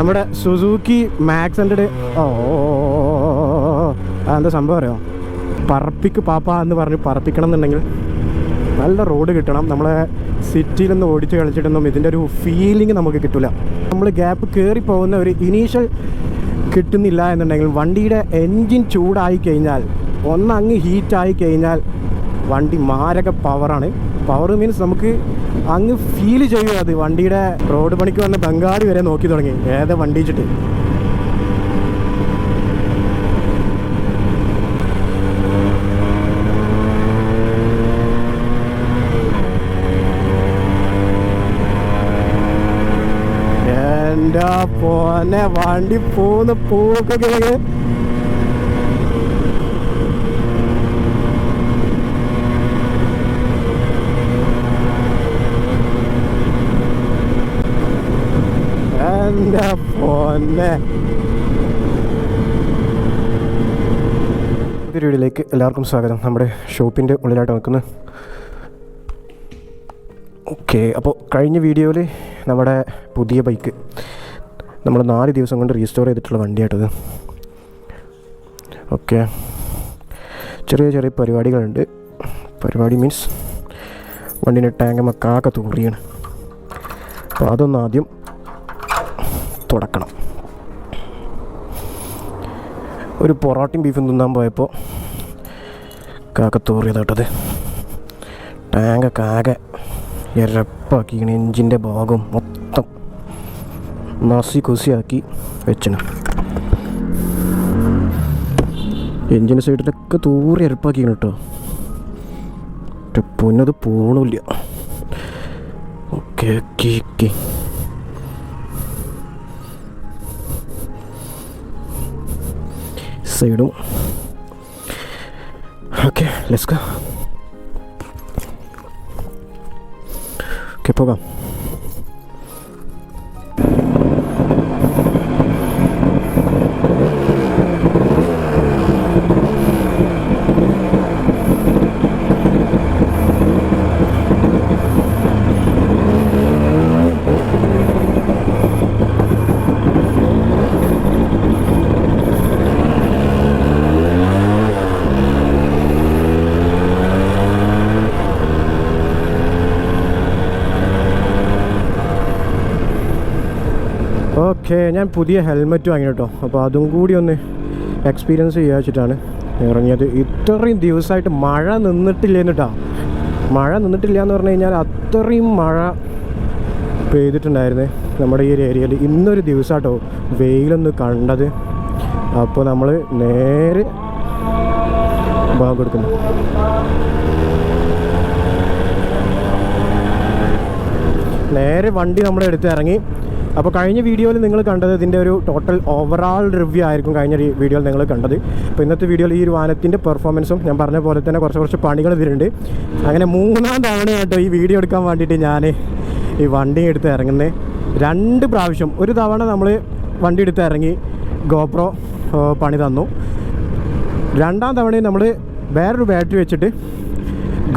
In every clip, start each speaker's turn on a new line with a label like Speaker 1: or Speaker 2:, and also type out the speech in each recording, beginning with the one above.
Speaker 1: നമ്മുടെ Suzuki max ഓ അതെന്താ സംഭവം അറിയോ? പറപ്പിക്ക് പാപ്പ എന്ന് പറഞ്ഞ് പറപ്പിക്കണം എന്നുണ്ടെങ്കിൽ നല്ല റോഡ് കിട്ടണം. നമ്മളെ സിറ്റിയിലൊന്നും ഓടിച്ച് കളിച്ചിട്ടൊന്നും ഇതിന്റെ ഒരു ഫീലിംഗ് നമുക്ക് കിട്ടില്ല നമ്മൾ ഗ്യാപ്പ് കയറി പോകുന്ന ഒരു ഇനീഷ്യൽ കിട്ടുന്നില്ല എന്നുണ്ടെങ്കിൽ വണ്ടിയുടെ എൻജിൻ ചൂടായി കഴിഞ്ഞാൽ ഒന്നങ്ങ് ഹീറ്റായി കഴിഞ്ഞാൽ വണ്ടി മാരക പവറാണ് പവർ മീൻസ് നമുക്ക് അങ്ങ് ഫീൽ ചെയ്യും അത്. വണ്ടിയുടെ റോഡ് പണിക്ക് വന്ന ബംഗാളി വരെ നോക്കി തുടങ്ങി. ഏതാ വണ്ടി വെച്ചിട്ട്? എന്റെ പോന്നെ? വണ്ടി പോകുന്ന പോക്കൊക്കെ എന്റെ പോന്നെ പുതിയൊരു വീഡിയോയിലേക്ക് എല്ലാവർക്കും സ്വാഗതം. നമ്മുടെ ഷോപ്പിന്റെ ഉള്ളിലായിട്ട് നിൽക്കുന്നത് ഓക്കെ അപ്പോൾ കഴിഞ്ഞ വീഡിയോയിൽ നമ്മുടെ പുതിയ ബൈക്ക് നമ്മൾ നാല് ദിവസം കൊണ്ട് റീസ്റ്റോർ ചെയ്തിട്ടുള്ള വണ്ടിയായിട്ടത് ഓക്കെ ചെറിയ ചെറിയ പരിപാടികളുണ്ട്. പരിപാടി മീൻസ് വണ്ടീന്റെ ടാങ്ക് കാക്ക തൂറിയാണ്. അപ്പോൾ അതൊന്ന് ആദ്യം തുടക്കണം. ഒരു പൊറോട്ടയും ബീഫും തിന്നാൻ പോയപ്പോൾ കാക്ക കേട്ടത്. ടാങ്കൊക്കെ ആകെ എരപ്പാക്കിയാണ് എഞ്ചിന്റെ ഭാഗം മൊത്തം നസി കുസിയാക്കി വെച്ചണം എഞ്ചിന്റെ സൈഡിലൊക്കെ തൂറി എരപ്പാക്കിയാണ് കേട്ടോ. പൊന്നത് പോണില്ല. Okay okay okay. സൈഡും ഓക്കെ ലെസ്ക ഓക്കെ പോകാം ഓക്കെ ഞാൻ പുതിയ ഹെൽമെറ്റ് വാങ്ങി കേട്ടോ അപ്പോൾ അതും കൂടി ഒന്ന് എക്സ്പീരിയൻസ് ചെയ്യാ വെച്ചിട്ടാണ് ഇറങ്ങിയത്. ഇത്രയും ദിവസമായിട്ട് മഴ നിന്നിട്ടില്ലേന്ന് കേട്ടോ മഴ നിന്നിട്ടില്ല എന്ന് പറഞ്ഞു കഴിഞ്ഞാൽ അത്രയും മഴ പെയ്തിട്ടുണ്ടായിരുന്നു നമ്മുടെ ഈ ഒരു ഏരിയയിൽ. ഇന്നൊരു ദിവസമാട്ടോ വെയിലൊന്ന് കണ്ടത്. അപ്പോൾ നമ്മൾ നേരെ ഭാഗം കൊടുക്കുന്നു നേരെ വണ്ടി നമ്മൾ എടുത്ത് ഇറങ്ങി. അപ്പോൾ കഴിഞ്ഞ വീഡിയോയിൽ നിങ്ങൾ കണ്ടത് ഇതിന്റെ ഒരു ടോട്ടൽ ഓവറാൾ റിവ്യൂ ആയിരിക്കും കഴിഞ്ഞ വീഡിയോയിൽ നിങ്ങൾ കണ്ടത്. അപ്പോൾ ഇന്നത്തെ വീഡിയോയിൽ ഈ ഒരു വാനത്തിന്റെ പെർഫോമൻസും ഞാൻ പറഞ്ഞ പോലെ തന്നെ കുറച്ച് കുറച്ച് പണികൾ ഇതിലുണ്ട്. അങ്ങനെ മൂന്നാം തവണയായിട്ടോ ഈ വീഡിയോ എടുക്കാൻ വേണ്ടിയിട്ട് ഞാൻ ഈ വണ്ടി എടുത്ത് ഇറങ്ങുന്നത് രണ്ട് പ്രാവശ്യം ഒരു തവണ നമ്മൾ വണ്ടി എടുത്ത് ഇറങ്ങി ഗോപ്രോ പണി തന്നു. രണ്ടാം തവണയും നമ്മൾ വേറൊരു ബാറ്ററി വെച്ചിട്ട്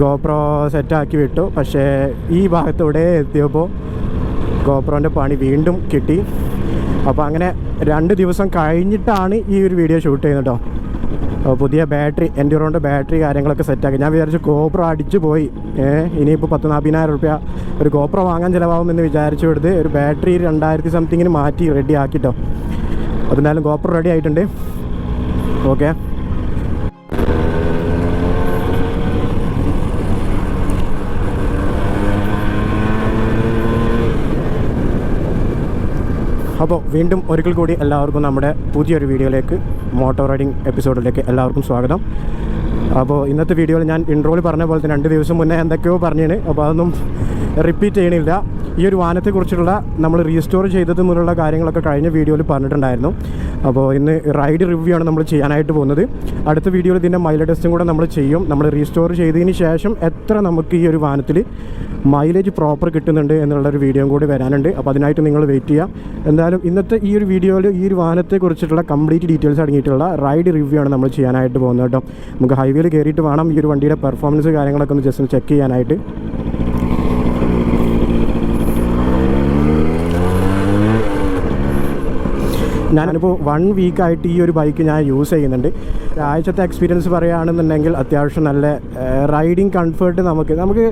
Speaker 1: ഗോപ്രോ സെറ്റാക്കി വിട്ടു. പക്ഷേ ഈ ഭാഗത്തൂടെ എത്തിയപ്പോൾ ഗോപ്രോന്റെ പണി വീണ്ടും കിട്ടി. അപ്പോൾ അങ്ങനെ രണ്ട് ദിവസം കഴിഞ്ഞിട്ടാണ് ഈ ഒരു വീഡിയോ ഷൂട്ട് ചെയ്യുന്നത് കേട്ടോ അപ്പോൾ പുതിയ ബാറ്ററി എൻഡ്യൂറോന്റെ ബാറ്ററി കാര്യങ്ങളൊക്കെ സെറ്റാക്കി ഞാൻ വിചാരിച്ചു ഗോപ്രോ അടിച്ചു പോയി. ഇനിയിപ്പോൾ പത്ത് നാൽപ്പതിനായിരം റുപ്യ ഒരു ഗോപ്രോ വാങ്ങാൻ ചിലവാകുമെന്ന് വിചാരിച്ചു കൊടുത്ത് ഒരു ബാറ്ററി രണ്ടായിരത്തി സംതിങ്ങിന് മാറ്റി റെഡി ആക്കിട്ടോ അതെന്തായാലും ഗോപ്രോ റെഡി ആയിട്ടുണ്ട്. ഓക്കെ അപ്പോൾ വീണ്ടും ഒരിക്കൽ കൂടി എല്ലാവർക്കും നമ്മുടെ പുതിയൊരു വീഡിയോയിലേക്ക് മോട്ടോർ റൈഡിങ് എപ്പിസോഡിലേക്ക് എല്ലാവർക്കും സ്വാഗതം. അപ്പോൾ ഇന്നത്തെ വീഡിയോയിൽ ഞാൻ ഇൻട്രോയിൽ പറഞ്ഞ പോലെ തന്നെ രണ്ട് ദിവസം മുന്നേ എന്തൊക്കെയോ പറഞ്ഞേന്. അപ്പോൾ അതൊന്നും റിപ്പീറ്റ് ചെയ്യണില്ല. ഈ ഒരു വാഹനത്തെക്കുറിച്ചുള്ള നമ്മൾ റീസ്റ്റോർ ചെയ്തത് മുതലുള്ള കാര്യങ്ങളൊക്കെ കഴിഞ്ഞ വീഡിയോയിൽ പറഞ്ഞിട്ടുണ്ടായിരുന്നു. അപ്പോൾ ഇന്ന് റൈഡ് റിവ്യൂ ആണ് നമ്മൾ ചെയ്യാനായിട്ട് പോകുന്നത്. അടുത്ത വീഡിയോയിൽ ഇതിന്റെ മൈലേജ് ടെസ്റ്റും കൂടെ നമ്മൾ ചെയ്യും. നമ്മൾ റീസ്റ്റോർ ചെയ്തതിന് ശേഷം എത്ര നമുക്ക് ഈ ഒരു വാഹനത്തിൽ മൈലേജ് പ്രോപ്പർ കിട്ടുന്നുണ്ട് എന്നുള്ളൊരു വീഡിയോയും കൂടി വരാനുണ്ട്. അപ്പോൾ അതിനായിട്ട് നിങ്ങൾ വെയിറ്റ് ചെയ്യുക. എന്തായാലും ഇന്നത്തെ ഈ ഒരു വീഡിയോയിൽ ഈ ഒരു വാഹനത്തെക്കുറിച്ചിട്ടുള്ള കംപ്ലീറ്റ് ഡീറ്റെയിൽസ് അടങ്ങിയിട്ടുള്ള റൈഡ് റിവ്യൂ ആണ് നമ്മൾ ചെയ്യാനായിട്ട് പോകുന്നത് കേട്ടോ. നമുക്ക് കയറിയിട്ട് വേണം ഈ ഒരു വണ്ടിയുടെ പെർഫോമൻസ് കാര്യങ്ങളൊക്കെ ഒന്ന് ജസ്റ്റ് ഒന്ന് ചെക്ക് ചെയ്യാനായിട്ട്. ഞാനിപ്പോൾ വൺ വീക്കായിട്ട് ഈ ഒരു ബൈക്ക് ഞാൻ യൂസ് ചെയ്യുന്നുണ്ട്. ആഴ്ചത്തെ എക്സ്പീരിയൻസ് പറയുകയാണെന്നുണ്ടെങ്കിൽ അത്യാവശ്യം നല്ല റൈഡിങ് കംഫർട്ട് നമുക്ക് നമുക്ക്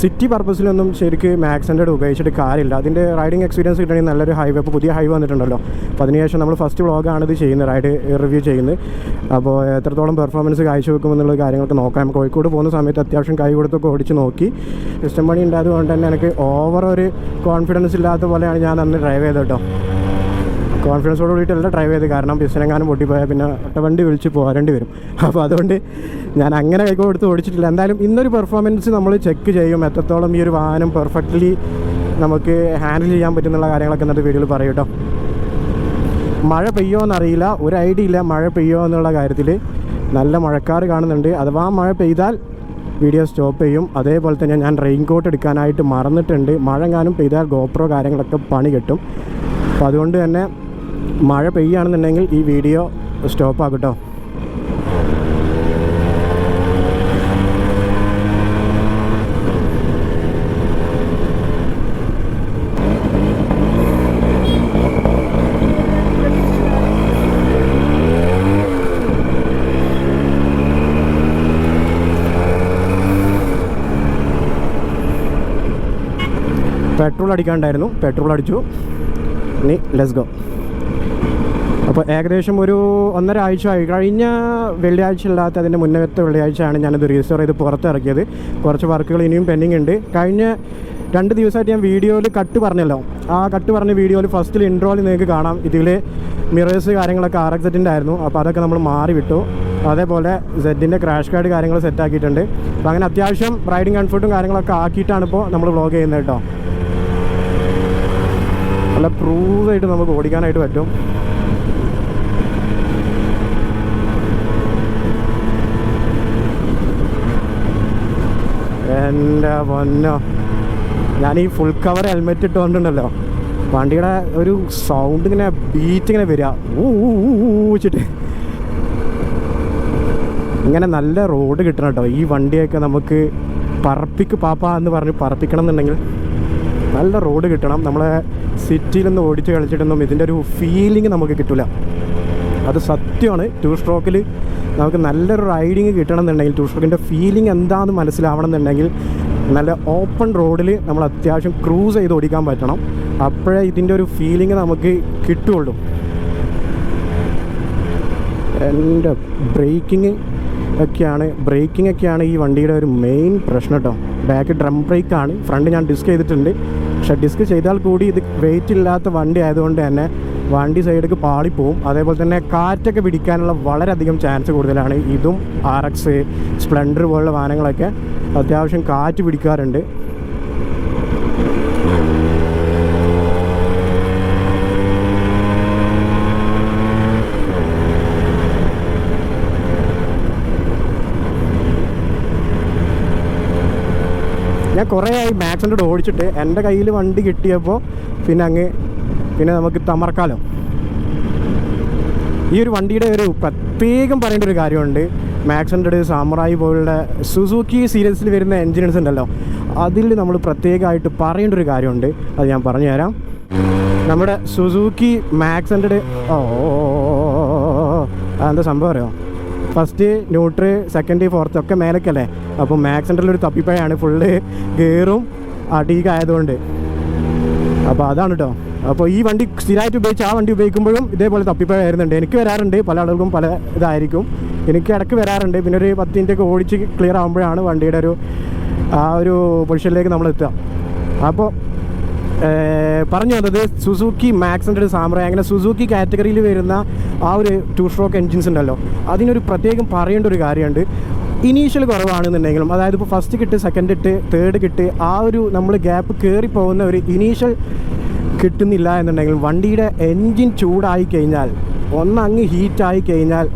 Speaker 1: സിറ്റി പർപ്പസിലൊന്നും ശരിക്ക് മാക്സിന്റെ ഉപയോഗിച്ചിട്ട് കാര്യമില്ല. അതിന്റെ റൈഡിങ് എക്സ്പീരിയൻസ് കിട്ടണമെങ്കിൽ നല്ലൊരു ഹൈവേ ഇപ്പോൾ പുതിയ ഹൈവേ വന്നിട്ടുണ്ടല്ലോ. അപ്പോൾ അതിനുശേഷം നമ്മൾ ഫസ്റ്റ് വ്ളോഗാണ് ഇത് ചെയ്യുന്നത് റൈഡ് റിവ്യൂ ചെയ്യുന്നത്. അപ്പോൾ എത്രത്തോളം പെർഫോമൻസ് കാഴ്ചവെക്കുമെന്നുള്ള കാര്യങ്ങളൊക്കെ നോക്കാം. കോഴിക്കോട് പോകുന്ന സമയത്ത് അത്യാവശ്യം കൈ കൊടുത്തൊക്കെ ഓടിച്ച് നോക്കി. സിസ്റ്റം പണി ഉണ്ടായതുകൊണ്ട് തന്നെ എനിക്ക് ഓവർ ഒരു കോൺഫിഡൻസ് ഇല്ലാത്ത പോലെയാണ് ഞാൻ അന്ന് ഡ്രൈവ് ചെയ്തത് കേട്ടോ. കോൺഫിഡൻസോട് കൂടിയിട്ടല്ല ഡ്രൈവ് ചെയ്ത്. കാരണം ബിസിനെങ്ങാനും പൊട്ടിപ്പോയാൽ പിന്നെ വണ്ടി വിളിച്ച് പോരേണ്ടി വരും അപ്പോൾ അതുകൊണ്ട് ഞാൻ അങ്ങനെ കൈക്കോ കൊടുത്ത് ഓടിച്ചിട്ടില്ല. എന്തായാലും ഇന്നൊരു പെർഫോമൻസ് നമ്മൾ ചെക്ക് ചെയ്യും. എത്രത്തോളം ഈ ഒരു വാഹനം പെർഫെക്റ്റ്ലി നമുക്ക് ഹാൻഡിൽ ചെയ്യാൻ പറ്റുന്നുള്ള കാര്യങ്ങളൊക്കെ ഇന്നത്തെ വീഡിയോയിൽ പറയും കേട്ടോ മഴ പെയ്യോ എന്നറിയില്ല. ഒരു ഐഡിയ ഇല്ല മഴ പെയ്യോ എന്നുള്ള കാര്യത്തിൽ നല്ല മഴക്കാർ കാണുന്നുണ്ട്. അഥവാ മഴ പെയ്താൽ വീഡിയോ സ്റ്റോപ്പ് ചെയ്യും. അതേപോലെ തന്നെ ഞാൻ റെയിൻ കോട്ട് എടുക്കാനായിട്ട് മറന്നിട്ടുണ്ട്. മഴ എങ്ങാനും പെയ്താൽ ഗോപ്രോ കാര്യങ്ങളൊക്കെ പണി കിട്ടും. അപ്പോൾ അതുകൊണ്ട് തന്നെ മഴ പെയ്യുകയാണെന്നുണ്ടെങ്കിൽ ഈ വീഡിയോ സ്റ്റോപ്പ് ആക്കട്ടോ പെട്രോൾ അടിക്കാണ്ടായിരുന്നു. പെട്രോൾ അടിച്ചു. ഇനി ലെസ് ഗോ അപ്പോൾ ഏകദേശം ഒരു ഒന്നര ആഴ്ച ആയി. കഴിഞ്ഞ വെള്ളിയാഴ്ച അല്ലാത്ത അതിന്റെ മുന്നത്തെ വെള്ളിയാഴ്ചയാണ് ഞാനത് രജിസ്റ്റർ ചെയ്ത് പുറത്തിറക്കിയത്. കുറച്ച് വർക്കുകൾ ഇനിയും പെൻഡിങ് ഉണ്ട്. കഴിഞ്ഞ രണ്ട് ദിവസമായിട്ട് ഞാൻ വീഡിയോയിൽ കട്ട് പറഞ്ഞല്ലോ. ആ കട്ട് പറഞ്ഞ വീഡിയോയിൽ ഫസ്റ്റിൽ ഇൻട്രോയിൽ നിങ്ങൾക്ക് കാണാം. ഇതിൽ മിറേഴ്സ് കാര്യങ്ങളൊക്കെ ആർ എക്സ് സെറ്റിന്റെ ആയിരുന്നു. അപ്പോൾ അതൊക്കെ നമ്മൾ മാറി വിട്ടു. അതേപോലെ സെറ്റിന്റെ ക്രാഷ് കാർഡ് കാര്യങ്ങൾ സെറ്റാക്കിയിട്ടുണ്ട് അപ്പോൾ അങ്ങനെ അത്യാവശ്യം റൈഡിങ് കംഫർട്ടും കാര്യങ്ങളൊക്കെ ആക്കിയിട്ടാണ് ഇപ്പോൾ നമ്മൾ വ്ളോഗ് ചെയ്യുന്നത് കേട്ടോ. നല്ല പ്രൂവായിട്ട് നമുക്ക് ഓടിക്കാനായിട്ട് പറ്റും. എന്റെ പൊന്നോ. ഞാൻ ഈ ഫുൾ കവർ ഹെൽമെറ്റ് ഇട്ടുകൊണ്ടുണ്ടല്ലോ വണ്ടിയുടെ ഒരു സൗണ്ട് ഇങ്ങനെ ബീറ്റ് ഇങ്ങനെ വരിക. ഊ ഊ, ഊ, ഊ വെച്ചിട്ട്. ഇങ്ങനെ നല്ല റോഡ് കിട്ടണം കേട്ടോ ഈ വണ്ടിയൊക്കെ നമുക്ക് പറപ്പിക്ക് പാപ്പ എന്ന് പറഞ്ഞ് പറപ്പിക്കണം എന്നുണ്ടെങ്കിൽ നല്ല റോഡ് കിട്ടണം. നമ്മളെ സിറ്റിയിലൊന്നും ഓടിച്ച് കളിച്ചിട്ടൊന്നും ഇതിന്റെ ഒരു ഫീലിംഗ് നമുക്ക് കിട്ടില്ല അത് സത്യമാണ്. ടു സ്ട്രോക്കിൽ നമുക്ക് നല്ലൊരു റൈഡിങ് കിട്ടണം എന്നുണ്ടെങ്കിൽ ടു സ്ട്രോക്കിന്റെ ഫീലിംഗ് എന്താണെന്ന് മനസ്സിലാവണം എന്നുണ്ടെങ്കിൽ നല്ല ഓപ്പൺ റോഡിൽ നമ്മൾ അത്യാവശ്യം ക്രൂസ് ചെയ്ത് ഓടിക്കാൻ പറ്റണം. അപ്പോഴേ ഇതിന്റെ ഒരു ഫീലിംഗ് നമുക്ക് കിട്ടുള്ളൂ. എന്റെ ബ്രേക്കിങ് ഒക്കെയാണ് ബ്രേക്കിംഗ് ഒക്കെയാണ് ഈ വണ്ടിയുടെ ഒരു മെയിൻ പ്രശ്നം കേട്ടോ. ബാക്ക് ഡ്രം ബ്രേക്കാണ് ഫ്രണ്ട് ഞാൻ ഡിസ്ക് ചെയ്തിട്ടുണ്ട്. പക്ഷെ ഡിസ്ക് ചെയ്താൽ കൂടി ഇത് വെയിറ്റ് ഇല്ലാത്ത വണ്ടി ആയതുകൊണ്ട് തന്നെ വണ്ടി സൈഡിലേക്ക് പാളിപ്പോവും. അതേപോലെ തന്നെ കാറ്റൊക്കെ പിടിക്കാനുള്ള വളരെയധികം ചാൻസ് കൂടുതലാണ്. ഇതും ആർ എക്സ് സ്പ്ലെൻഡർ പോലുള്ള വാഹനങ്ങളൊക്കെ അത്യാവശ്യം കാറ്റ് പിടിക്കാറുണ്ട്. ഞാൻ കുറേ ആയി മാക്സിന്റെ ഓടിച്ചിട്ട് എന്റെ കയ്യിൽ വണ്ടി കിട്ടിയപ്പോൾ പിന്നെ അങ്ങ് പിന്നെ നമുക്ക് തമർക്കാലോ. ഈ ഒരു വണ്ടിയുടെ ഒരു പ്രത്യേകം പറയേണ്ട ഒരു കാര്യമുണ്ട്. മാക്സ് ഹൺഡ്രഡ് സാമറായി പോലുള്ള സുസൂക്കി സീരീസിൽ വരുന്ന എൻജിനീയർസ് ഉണ്ടല്ലോ. അതിൽ നമ്മൾ പ്രത്യേകമായിട്ട് പറയേണ്ട ഒരു കാര്യമുണ്ട്. അത് ഞാൻ പറഞ്ഞു തരാം. നമ്മുടെ സുസൂക്കി മാക്സ് ഹൺഡ്രഡ് ഓ അതെന്താ സംഭവം അറിയോ? ഫസ്റ്റ് ന്യൂട്ര് സെക്കൻഡ് ഫോർത്ത് ഒക്കെ മേലക്കല്ലേ? അപ്പോൾ മാക്സ് ഹൺഡ്രഡിൽ ഒരു തപ്പിപ്പഴയാണ് ഫുള്ള് ഗിയറും അടീക്കായതുകൊണ്ട് അപ്പോൾ അതാണ് കേട്ടോ അപ്പോൾ ഈ വണ്ടി സ്ഥിരമായിട്ട് ഉപയോഗിച്ച് ആ വണ്ടി ഉപയോഗിക്കുമ്പോഴും ഇതേപോലെ തപ്പിപ്പഴ വരുന്നുണ്ട്. എനിക്ക് വരാറുണ്ട്. പല ആളുകൾക്കും പല ഇതായിരിക്കും. എനിക്ക് ഇടയ്ക്ക് വരാറുണ്ട്. പിന്നെ ഒരു പത്ത് മിനിറ്റൊക്കെ ഓടിച്ച് ക്ലിയർ ആകുമ്പോഴാണ് വണ്ടിയുടെ ഒരു ആ ഒരു പൊസിഷനിലേക്ക് നമ്മൾ എത്തുക. അപ്പോൾ പറഞ്ഞു വന്നത് സുസൂക്കി മാക്സിന്റെ ഒരു സാമ്രായ അങ്ങനെ സുസൂക്കി കാറ്റഗറിയിൽ വരുന്ന ആ ഒരു ടു സ്ട്രോക്ക് എൻജിൻസ് ഉണ്ടല്ലോ. അതിനൊരു പ്രത്യേകം പറയേണ്ട ഒരു കാര്യമുണ്ട്. ഇനീഷ്യൽ കുറവാണെന്നുണ്ടെങ്കിലും അതായത് ഇപ്പോൾ ഫസ്റ്റ് കിട്ട് സെക്കൻഡ് ഇട്ട് തേർഡ് കിട്ട് ആ ഒരു നമ്മൾ ഗ്യാപ്പ് കയറി പോകുന്ന ഒരു ഇനീഷ്യൽ കിട്ടുന്നില്ല എന്നുണ്ടെങ്കിൽ വണ്ടിയുടെ എൻജിൻ ചൂടായി കഴിഞ്ഞാൽ ഒന്നങ്ങ് ഹീറ്റായി കഴിഞ്ഞാൽ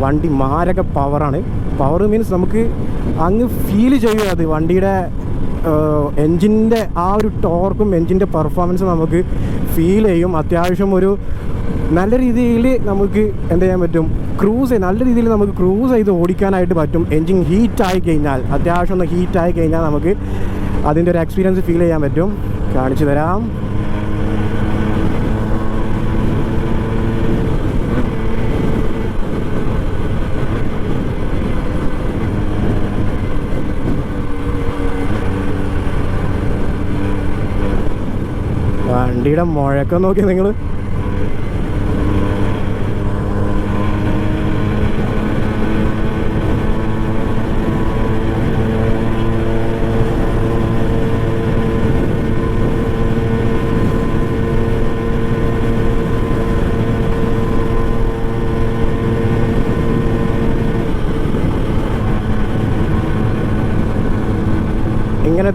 Speaker 1: വണ്ടി മാരക പവറാണ് പവർ മീൻസ് നമുക്ക് അങ്ങ് ഫീൽ ചെയ്യും അത്. വണ്ടിയുടെ എൻജിന്റെ ആ ഒരു ടോർക്കും എൻജിന്റെ പെർഫോമൻസും നമുക്ക് ഫീൽ ചെയ്യും. അത്യാവശ്യം ഒരു നല്ല രീതിയിൽ നമുക്ക് എന്ത് ചെയ്യാൻ പറ്റും? ക്രൂസ് നല്ല രീതിയിൽ നമുക്ക് ക്രൂസ് ചെയ്ത് ഓടിക്കാനായിട്ട് പറ്റും. എൻജിൻ ഹീറ്റായി കഴിഞ്ഞാൽ അത്യാവശ്യം ഒന്ന് ഹീറ്റായി കഴിഞ്ഞാൽ നമുക്ക് അതിന്റെ ഒരു എക്സ്പീരിയൻസ് ഫീൽ ചെയ്യാൻ പറ്റും. കാണിച്ചു തരാം. വണ്ടിയുടെ മുഴക്കം നോക്കി നിങ്ങൾ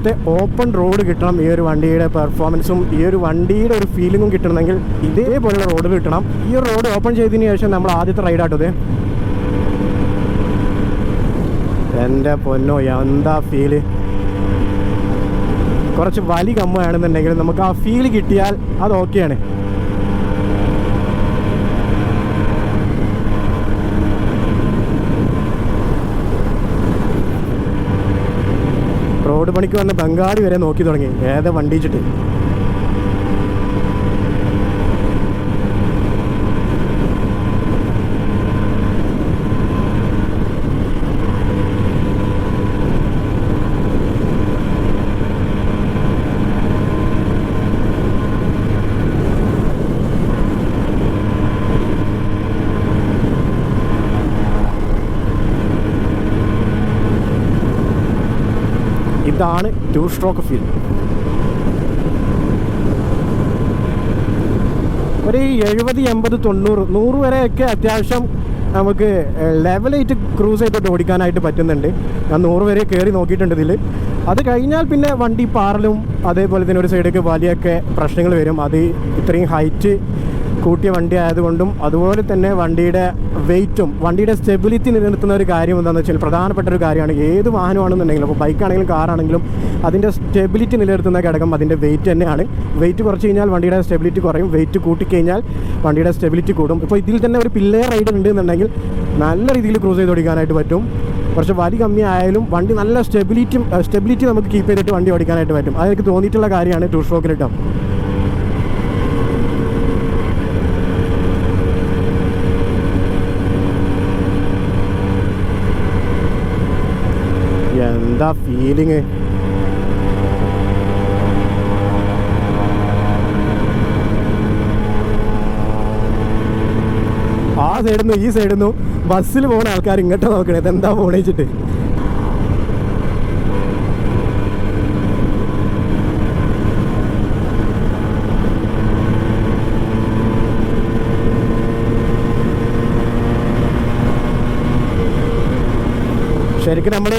Speaker 1: ഇങ്ങനത്തെ ഓപ്പൺ റോഡ് കിട്ടണം ഈ ഒരു വണ്ടിയുടെ പെർഫോമൻസും ഈ ഒരു വണ്ടിയുടെ ഒരു ഫീലിങ്ങും കിട്ടണമെങ്കിൽ ഇതേപോലെ റോഡ് കിട്ടണം. ഈ ഒരു റോഡ് ഓപ്പൺ ചെയ്തതിന് ശേഷം നമ്മൾ ആദ്യത്തെ റൈഡാട്ടത് എന്റെ പൊന്നോ എന്താ ഫീൽ കുറച്ച് വലി കമ്മുകയാണെന്നുണ്ടെങ്കിൽ നമുക്ക് ആ ഫീൽ കിട്ടിയാൽ അത് ഓക്കെയാണ് റോഡ് പണിക്ക് വന്ന് ബംഗാളി വരെ നോക്കി തുടങ്ങി. ഏതാ വണ്ടി ഇതാണ് ടു സ്ട്രോക്ക് ഫീൽ ഒരു എഴുപത് എൺപത് തൊണ്ണൂറ് നൂറ് വരെയൊക്കെ അത്യാവശ്യം നമുക്ക് ലെവലായിട്ട് ക്രൂസ് ചെയ്തിട്ട് ഓടിക്കാനായിട്ട് പറ്റുന്നുണ്ട്. ഞാൻ നൂറ് വരെ കയറി നോക്കിയിട്ടുണ്ട് ഇതിൽ അത് കഴിഞ്ഞാൽ പിന്നെ വണ്ടി പാറലും അതേപോലെ തന്നെ ഒരു സൈഡൊക്കെ വലിയൊക്കെ പ്രശ്നങ്ങൾ വരും. അത് ഇത്രയും ഹൈറ്റ് കൂട്ടിയ വണ്ടി ആയതുകൊണ്ടും അതുപോലെ തന്നെ വണ്ടിയുടെ വെയിറ്റും വണ്ടിയുടെ സ്റ്റെബിലിറ്റി നിലനിർത്തുന്ന ഒരു കാര്യം എന്താണെന്ന് വെച്ചാൽ പ്രധാനപ്പെട്ട ഒരു കാര്യമാണ്. ഏത് വാഹനമാണെന്നുണ്ടെങ്കിലും അപ്പോൾ ബൈക്കാണെങ്കിലും കാറാണെങ്കിലും അതിന്റെ സ്റ്റെബിലിറ്റി നിലനിർത്തുന്ന ഘടകം അതിന്റെ വെയിറ്റ് തന്നെയാണ്. വെയിറ്റ് കുറച്ച് കഴിഞ്ഞാൽ വണ്ടിയുടെ സ്റ്റെബിലിറ്റി കുറയും. വെയിറ്റ് കൂട്ടിക്കഴിഞ്ഞാൽ വണ്ടിയുടെ സ്റ്റെബിലിറ്റി കൂടും. ഇപ്പോൾ ഇതിൽ തന്നെ ഒരു പില്ലേ റൈഡ് ഉണ്ട് എന്നുണ്ടെങ്കിൽ നല്ല രീതിയിൽ ക്രൂസ് ചെയ്ത് ഓടിക്കാനായിട്ട് പറ്റും. കുറച്ച് വലി കമ്മി ആയാലും വണ്ടി നല്ല സ്റ്റെബിലിറ്റി സ്റ്റെബിലിറ്റി നമുക്ക് കീപ്പ് ചെയ്തിട്ട് വണ്ടി ഓടിക്കാനായിട്ട് പറ്റും. അത് എനിക്ക് തോന്നിയിട്ടുള്ള കാര്യമാണ് ടൂ സ്ട്രോക്കിൽ കേട്ടോ എന്താ ഫീലിങ് ആ സൈഡിൽ ഈ സൈഡിൽ നിന്നും ബസ്സിൽ പോകുന്ന ആൾക്കാർ ഇങ്ങോട്ട് നോക്കണേ. ഇതെന്താ പോണേച്ചിട്ട് ശരിക്കും നമ്മൾ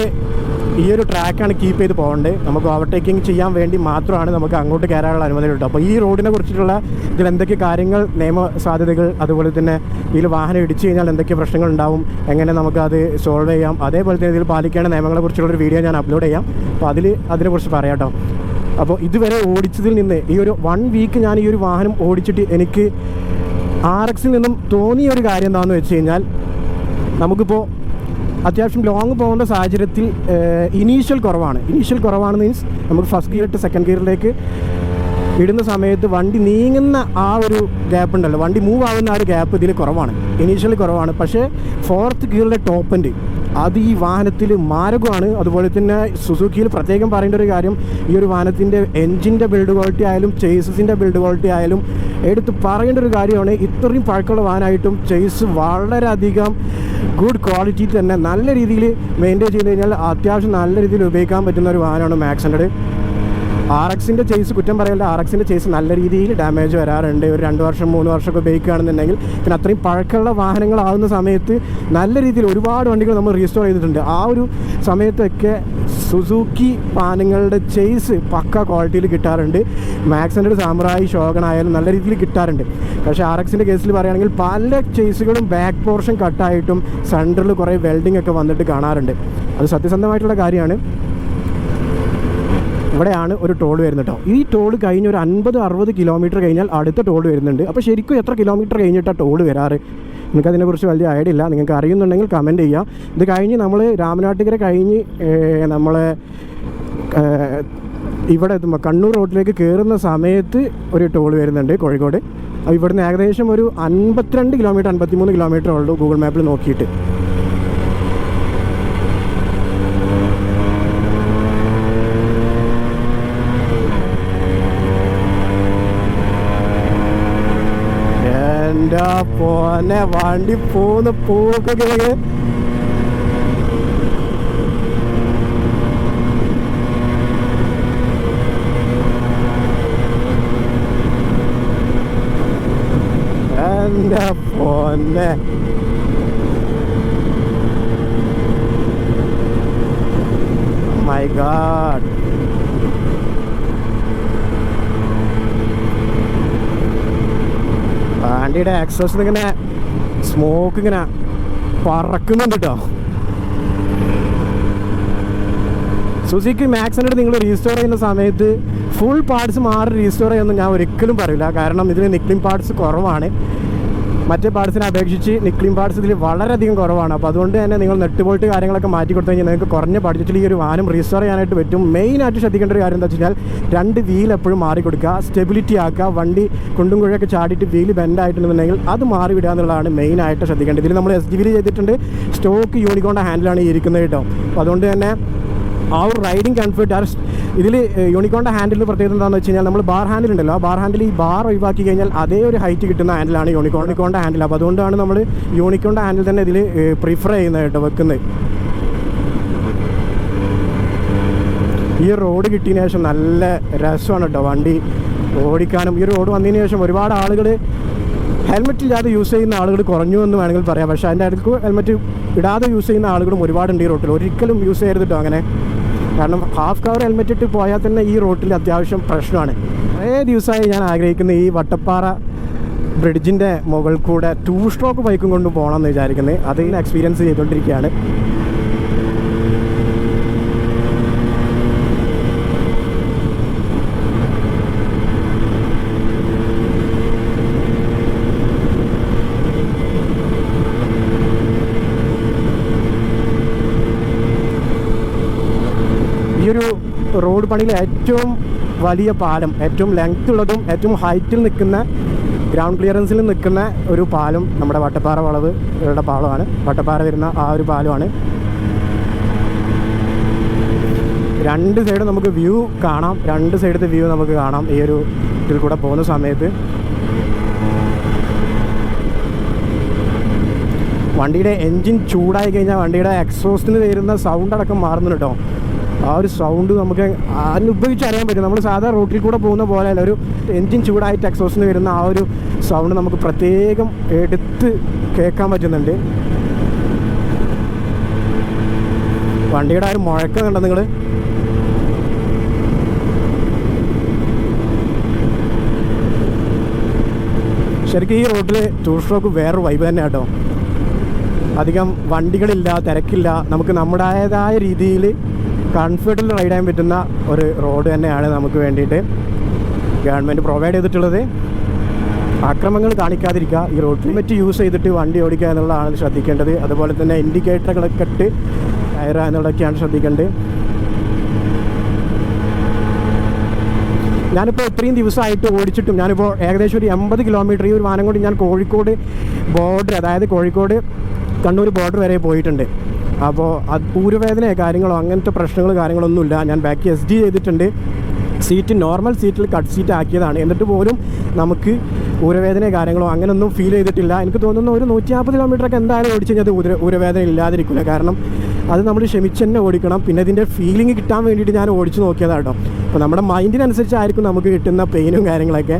Speaker 1: ഈ ഒരു ട്രാക്കാണ് കീപ്പ് ചെയ്ത് പോകേണ്ടത് നമുക്ക് ഓവർടേക്കിംഗ് ചെയ്യാൻ വേണ്ടി മാത്രമാണ് നമുക്ക് അങ്ങോട്ട് കയറാനുള്ള അനുമതി കിട്ടുക അപ്പോൾ ഈ റോഡിനെ കുറിച്ചിട്ടുള്ള ഇതിൽ എന്തൊക്കെ കാര്യങ്ങൾ നിയമ സാധ്യതകൾ അതുപോലെ തന്നെ ഇതിൽ വാഹനം ഇടിച്ചു കഴിഞ്ഞാൽ എന്തൊക്കെ പ്രശ്നങ്ങൾ ഉണ്ടാവും എങ്ങനെ നമുക്ക് അത് സോൾവ് ചെയ്യാം അതേപോലെ തന്നെ ഇതിൽ പാലിക്കേണ്ട നിയമങ്ങളെ കുറിച്ചുള്ളൊരു വീഡിയോ ഞാൻ അപ്ലോഡ് ചെയ്യാം. അപ്പോൾ അതിൽ അതിനെക്കുറിച്ച് പറയാം കേട്ടോ. അപ്പോൾ ഇതുവരെ ഓടിച്ചതിൽ നിന്ന് ഈ ഒരു വൺ വീക്ക് ഞാൻ ഈ ഒരു വാഹനം ഓടിച്ചിട്ട് എനിക്ക് ആർ എക്സിൽ നിന്നും തോന്നിയ ഒരു കാര്യം എന്താണെന്ന് വെച്ച് കഴിഞ്ഞാൽ നമുക്കിപ്പോൾ അത്യാവശ്യം ലോങ് പോകുന്ന സാഹചര്യത്തിൽ ഇനീഷ്യൽ കുറവാണ്. ഇനീഷ്യൽ കുറവാണ് മീൻസ് നമുക്ക് ഫസ്റ്റ് ഗിയർ ടു സെക്കൻഡ് ഗിയറിലേക്ക് ഇടുന്ന സമയത്ത് വണ്ടി നീങ്ങുന്ന ആ ഒരു ഗ്യാപ്പ് ഉണ്ടല്ലോ. വണ്ടി മൂവ് ആവുന്ന ആ ഒരു ഗ്യാപ്പ് ഇതിൽ കുറവാണ്. ഇനീഷ്യലി കുറവാണ്. പക്ഷേ ഫോർത്ത് ഗിയറിലെ ടോപ്പ് എൻഡ് അത് ഈ വാഹനത്തിൽ മാരകമാണ്. അതുപോലെ തന്നെ സുസുക്കിയിൽ പ്രത്യേകം പറയേണ്ട ഒരു കാര്യം ഈ ഒരു വാഹനത്തിന്റെ എൻജിന്റെ ബിൽഡ് ക്വാളിറ്റി ആയാലും ചേസസിന്റെ ബിൽഡ് ക്വാളിറ്റി ആയാലും എടുത്ത് പറയേണ്ട ഒരു കാര്യമാണ് ഇത്രയും പഴക്കമുള്ള വാഹനമായിട്ടും ചേസ് വളരെയധികം ഗുഡ് ക്വാളിറ്റി തന്നെ നല്ല രീതിയിൽ മെയിന്റെയിൻ ചെയ്ത് കഴിഞ്ഞാൽ അത്യാവശ്യം നല്ല രീതിയിൽ ഉപയോഗിക്കാൻ പറ്റുന്ന ഒരു വാഹനമാണ് മാക്സ് ഹൺഡ്രഡ് ആർ എക്സിന്റെ ചേസ് കുറ്റം പറയല്ല ആർ എക്സിന്റെ ചേസ് നല്ല രീതിയിൽ ഡാമേജ് വരാറുണ്ട്. ഒരു രണ്ട് വർഷം മൂന്ന് വർഷമൊക്കെ ഉപയോഗിക്കുകയാണെന്നുണ്ടെങ്കിൽ പിന്നെ അത്രയും പഴക്കമുള്ള വാഹനങ്ങളാവുന്ന സമയത്ത് നല്ല രീതിയിൽ ഒരുപാട് വണ്ടികൾ നമ്മൾ റീസ്റ്റോർ ചെയ്തിട്ടുണ്ട്. ആ ഒരു സമയത്തൊക്കെ സുസൂക്കി വാഹനങ്ങളുടെ ചേസ് പക്ക ക്വാളിറ്റിയിൽ കിട്ടാറുണ്ട്. മാക്സിന്റെ ഒരു സാമ്രായി ഷോഗണായാലും നല്ല രീതിയിൽ കിട്ടാറുണ്ട്. പക്ഷേ ആർ എക്സിന്റെ കേസിൽ പറയുകയാണെങ്കിൽ പല ചേസുകളും ബാക്ക് പോർഷൻ കട്ടായിട്ടും സെന്ററിൽ കുറേ വെൽഡിംഗ് ഒക്കെ വന്നിട്ട് കാണാറുണ്ട്. അത് സത്യസന്ധമായിട്ടുള്ള കാര്യമാണ്. ഇവിടെയാണ് ഒരു ടോൾ വരുന്നത് കേട്ടോ ഈ ടോൾ കഴിഞ്ഞ് ഒരു അൻപത് അറുപത് കിലോമീറ്റർ കഴിഞ്ഞാൽ അടുത്ത ടോൾ വരുന്നുണ്ട്. അപ്പോൾ ശരിക്കും എത്ര കിലോമീറ്റർ കഴിഞ്ഞിട്ടാണ് ടോൾ വരാറ്? നിങ്ങൾക്ക് അതിനെക്കുറിച്ച് വലിയ ഐഡിയ ഇല്ല. നിങ്ങൾക്ക് അറിയുന്നുണ്ടെങ്കിൽ കമന്റ് ചെയ്യുക ഇത് കഴിഞ്ഞ് നമ്മൾ രാമനാട്ടുകര കഴിഞ്ഞ് നമ്മൾ ഇവിടെ എത്തുമ്പോൾ കണ്ണൂർ റോഡിലേക്ക് കയറുന്ന സമയത്ത് ഒരു ടോൾ വരുന്നുണ്ട് കോഴിക്കോട്. അപ്പോൾ ഇവിടുന്ന് ഏകദേശം ഒരു അൻപത്തിരണ്ട് കിലോമീറ്റർ അൻപത്തിമൂന്ന് കിലോമീറ്റർ ഉള്ളൂ ഗൂഗിൾ മാപ്പിൽ നോക്കിയിട്ട്. എന്റെ പോന്നെ വണ്ടി പോന്ന് പോക്കൊക്കെ എന്റെ പോന്നെ. മൈ ഗാഡ് വണ്ടിയുടെ എക്സോസ് ഇങ്ങനെ സ്മോക്ക് ഇങ്ങനെ പറക്കുന്നുണ്ട് കേട്ടോ സുസിക്ക് മാക്സിനോട് നിങ്ങൾ റീസ്റ്റോർ ചെയ്യുന്ന സമയത്ത് ഫുൾ പാർട്സ് മാറി റീസ്റ്റോർ ചെയ്യുമെന്ന് ഞാൻ ഒരിക്കലും പറയില്ല. കാരണം ഇതിൽ നിക്ലിംഗ് പാർട്സ് കുറവാണ്. മറ്റേ പാർട്സിനെ അപേക്ഷിച്ച് നിക്ലിം പാർട്സ് ഇതിൽ വളരെയധികം കുറവാണ്. അപ്പോൾ അതുകൊണ്ട് തന്നെ നിങ്ങൾ നെറ്റ് ബോൾട്ട് കാര്യങ്ങളൊക്കെ മാറ്റി കൊടുത്തു കഴിഞ്ഞാൽ നിങ്ങൾക്ക് കുറഞ്ഞ ബഡ്ജറ്റിൽ ഈ ഒരു വാഹനം റീസ്റ്റോർ ചെയ്യാനായിട്ട് പറ്റും. മെയിനായിട്ട് ശ്രദ്ധിക്കേണ്ട ഒരു കാര്യം എന്താ വെച്ച് കഴിഞ്ഞാൽ രണ്ട് വീൽ എപ്പോഴും മാറി കൊടുക്കുക സ്റ്റെബിലിറ്റി ആക്കുക വണ്ടി കുണ്ടും കുഴയൊക്കെ ചാടിയിട്ട് വീൽ ബെൻഡ് ആയിട്ടുണ്ടെന്നുണ്ടെങ്കിൽ അത് മാറി വിടുക എന്നുള്ളതാണ് മെയിനായിട്ട് ശ്രദ്ധിക്കേണ്ടത്. ഇതിൽ നമ്മൾ എസ് ജി വിയിൽ ചെയ്തിട്ടുണ്ട് സ്റ്റോക്ക് യൂണിക്കോണ്ട ഹാൻഡിലാണ് ഇരിക്കുന്നത് കേട്ടോ. അപ്പോൾ അതുകൊണ്ട് തന്നെ ആ ഒരു റൈഡിങ് കംഫർട്ട് ആ ഇതിൽ യൂണിക്കോണിന്റെ ഹാൻഡിൽ പ്രത്യേകത എന്താണെന്ന് വെച്ച് കഴിഞ്ഞാൽ നമ്മൾ ബാർ ഹാൻഡിൽ ഉണ്ടല്ലോ. ആ ബാർ ഹാൻഡിൽ ഈ ബാർ ഒഴിവാക്കി കഴിഞ്ഞാൽ അതേ ഒരു ഹൈറ്റ് കിട്ടുന്ന ഹാൻഡിലാണ് യൂണിക്കോൺ യൂണിക്കോണിന്റെ ഹാൻഡിൽ അപ്പോൾ അതുകൊണ്ടാണ് നമ്മൾ യൂണിക്കോണിന്റെ ഹാൻഡിൽ തന്നെ ഇതിൽ പ്രിഫർ ചെയ്യുന്നത് കേട്ടോ വെക്കുന്നത്. ഈ റോഡ് കിട്ടിയതിന് ശേഷം നല്ല രസമാണ് കേട്ടോ വണ്ടി ഓടിക്കാനും. ഈ റോഡ് വന്നതിന് ശേഷം ഒരുപാട് ആളുകൾ ഹെൽമെറ്റ് ഇല്ലാതെ യൂസ് ചെയ്യുന്ന ആളുകൾ കുറഞ്ഞു എന്ന് വേണമെങ്കിൽ പറയാം. പക്ഷേ അതിന്റെ അടുക്ക് ഹെൽമെറ്റ് ഇടാതെ യൂസ് ചെയ്യുന്ന ആളുകളും ഒരുപാടുണ്ട് ഈ റോട്ടിൽ ഒരിക്കലും യൂസ് ചെയ്യരുത് കേട്ടോ അങ്ങനെ. കാരണം ഹാഫ് കവർ ഹെൽമെറ്റ് ഇട്ട് പോയാൽ തന്നെ ഈ റോട്ടിൽ അത്യാവശ്യം പ്രശ്നമാണ്. കുറേ ദിവസമായി ഞാൻ ആഗ്രഹിക്കുന്ന ഈ വട്ടപ്പാറ ബ്രിഡ്ജിന്റെ മുകളിൽ കൂടെ ടൂ സ്ട്രോക്ക് ബൈക്കും കൊണ്ട് പോകണമെന്ന് വിചാരിക്കുന്നത് അത് എക്സ്പീരിയൻസ് ചെയ്തുകൊണ്ടിരിക്കുകയാണ് ഈ ഒരു റോഡ് പണിയിൽ ഏറ്റവും വലിയ പാലം ഏറ്റവും ലെങ്ത് ഉള്ളതും ഏറ്റവും ഹൈറ്റിൽ നിൽക്കുന്ന ഗ്രൗണ്ട് ക്ലിയറൻസിൽ നിൽക്കുന്ന ഒരു പാലം നമ്മുടെ വട്ടപ്പാറ വളവ് ഇവരുടെ പാലമാണ്. വട്ടപ്പാറ വരുന്ന ആ ഒരു പാലമാണ്. രണ്ട് സൈഡ് നമുക്ക് വ്യൂ കാണാം. രണ്ട് സൈഡത്തെ വ്യൂ നമുക്ക് കാണാം ഈ ഒരു ഇതിൽ കൂടെ പോകുന്ന സമയത്ത്. വണ്ടിയുടെ എൻജിൻ ചൂടായി കഴിഞ്ഞാൽ വണ്ടിയുടെ എക്സോസ്റ്റിന് തരുന്ന സൗണ്ട് അടക്കം മാറുന്നു കേട്ടോ. ആ ഒരു സൗണ്ട് നമുക്ക് അനുഭവിച്ച് അറിയാൻ പറ്റും. നമ്മൾ സാധാരണ റോട്ടിൽ കൂടെ പോകുന്ന പോലെ അല്ല ഒരു എൻജിൻ ചൂടായിട്ട് എക്സോസിന് വരുന്ന ആ ഒരു സൗണ്ട് നമുക്ക് പ്രത്യേകം എടുത്ത് കേൾക്കാൻ പറ്റുന്നുണ്ട്. വണ്ടിയുടെ ആ ഒരു മുഴക്കം കണ്ടോ നിങ്ങൾ ശരിക്കും ഈ റോഡിൽ ടൂ സ്ട്രോക്ക് വേറൊരു വൈബ് തന്നെ കേട്ടോ. അധികം വണ്ടികളില്ല തിരക്കില്ല. നമുക്ക് നമ്മുടേതായ രീതിയിൽ കംഫർട്ടിൽ റൈഡ് ചെയ്യാൻ പറ്റുന്ന ഒരു റോഡ് തന്നെയാണ് നമുക്ക് വേണ്ടിയിട്ട് ഗവൺമെന്റ് പ്രൊവൈഡ് ചെയ്തിട്ടുള്ളത്. അക്രമങ്ങൾ കാണിക്കാതിരിക്കുക ഈ റോഡ് ഹെൽമെറ്റ് യൂസ് ചെയ്തിട്ട് വണ്ടി ഓടിക്കുക എന്നുള്ളതാണ് ശ്രദ്ധിക്കേണ്ടത്. അതുപോലെ തന്നെ ഇൻഡിക്കേറ്ററുകളൊക്കെ ഇട്ട് കയറുക എന്നുള്ളതൊക്കെയാണ് ശ്രദ്ധിക്കേണ്ടത്. ഞാനിപ്പോൾ ഇത്രയും ദിവസമായിട്ട് ഓടിച്ചിട്ടും ഞാനിപ്പോൾ ഏകദേശം ഒരു എൺപത് കിലോമീറ്റർ ഈ ഒരു വാനം കൊണ്ട് ഞാൻ കോഴിക്കോട് ബോർഡർ അതായത് കോഴിക്കോട് കണ്ണൂർ ബോർഡർ വരെ പോയിട്ടുണ്ട്. അപ്പോൾ അത് ഊരുവേദനയോ കാര്യങ്ങളോ അങ്ങനത്തെ പ്രശ്നങ്ങൾ കാര്യങ്ങളൊന്നുമില്ല ഞാൻ ബാക്ക് എസ് ഡി ചെയ്തിട്ടുണ്ട്. സീറ്റ് നോർമൽ സീറ്റിൽ കട്ട് സീറ്റ് ആക്കിയതാണ്. എന്നിട്ട് പോലും നമുക്ക് ഊരവേദനയോ കാര്യങ്ങളോ അങ്ങനെയൊന്നും ഫീൽ ചെയ്തിട്ടില്ല. എനിക്ക് തോന്നുന്നു ഒരു നൂറ്റി നാൽപ്പത് കിലോമീറ്ററൊക്കെ എന്തായാലും ഓടിച്ചു കഴിഞ്ഞാൽ ഊര ഊരവേദന ഇല്ലാതിരിക്കില്ല കാരണം അത് നമ്മൾ ക്ഷമിച്ച് തന്നെ ഓടിക്കണം. പിന്നെ ഇതിന്റെ ഫീലിംഗ് കിട്ടാൻ വേണ്ടിയിട്ട് ഞാൻ ഓടിച്ചു നോക്കിയതാണ് കേട്ടോ അപ്പോൾ നമ്മുടെ മൈൻഡിനനുസരിച്ചായിരിക്കും നമുക്ക് കിട്ടുന്ന പെയിനും കാര്യങ്ങളൊക്കെ.